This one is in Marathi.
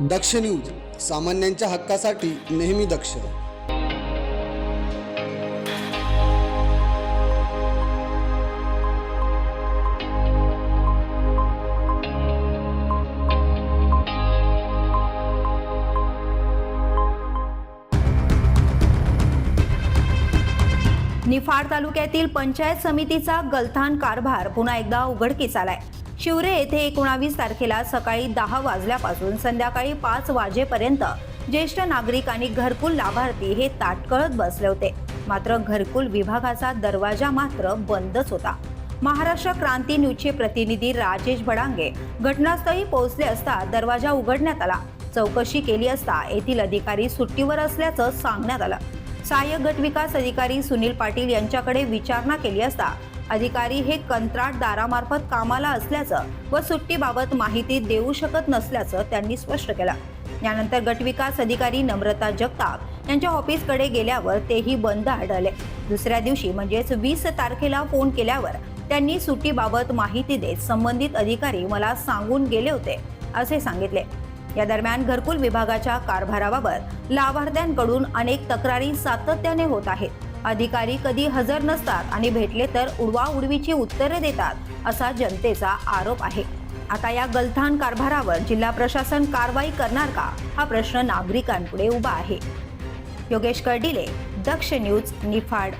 दक्ष न्यूज सामान्यांच्या हक्कासाठी नेहमी दक्ष. निफाड तालुक्यातील पंचायत समितीचा गलथान कारभार पुन्हा एकदा उघडकीस आलाय. शिवरे येथे एकोणावीस तारखेला सकाळी दहा वाजल्यापासून संध्याकाळी पाच वाजेपर्यंत ज्येष्ठ नागरिक आणि घरकुल लाभार्थी हे ताटकळत बसले होते. मात्र घरकुल विभागाचा दरवाजा मात्र बंदच होता. महाराष्ट्र क्रांती न्यूजचे प्रतिनिधी राजेश भडांगे घटनास्थळी पोहोचले असता दरवाजा उघडण्यात आला. चौकशी केली असता येथील अधिकारी सुट्टीवर असल्याचं सांगण्यात आलं. सहाय्यक गट विकास अधिकारी सुनील पाटील यांच्याकडे विचारणा केली असता अधिकारी हे कंत्राटदारामार्फत कामाला असल्याचं व सुट्टीबाबत माहिती देऊ शकत नसल्याचं त्यांनी स्पष्ट केलं. यानंतर गटविकास अधिकारी नम्रता जगताप यांच्या ऑफिसकडे गेल्यावर तेही बंद आढळले. दुसऱ्या दिवशी म्हणजेच वीस तारखेला फोन केल्यावर त्यांनी सुट्टीबाबत माहिती देत संबंधित अधिकारी मला सांगून गेले होते असे सांगितले. या दरम्यान घरकुल विभागाच्या कारभाराबाबत लाभार्थ्यांकडून अनेक तक्रारी सातत्याने होत आहेत. अधिकारी कधी हजर नसतात आणि भेटले तर उडवाउडवीची उत्तरे देतात असा जनतेचा आरोप आहे. आता या गलथान कारभारावर जिल्हा प्रशासन कारवाई करणार का? हा प्रश्न नागरिकांपुढे उभा आहे. योगेश कर्डिले दक्ष न्यूज निफाड.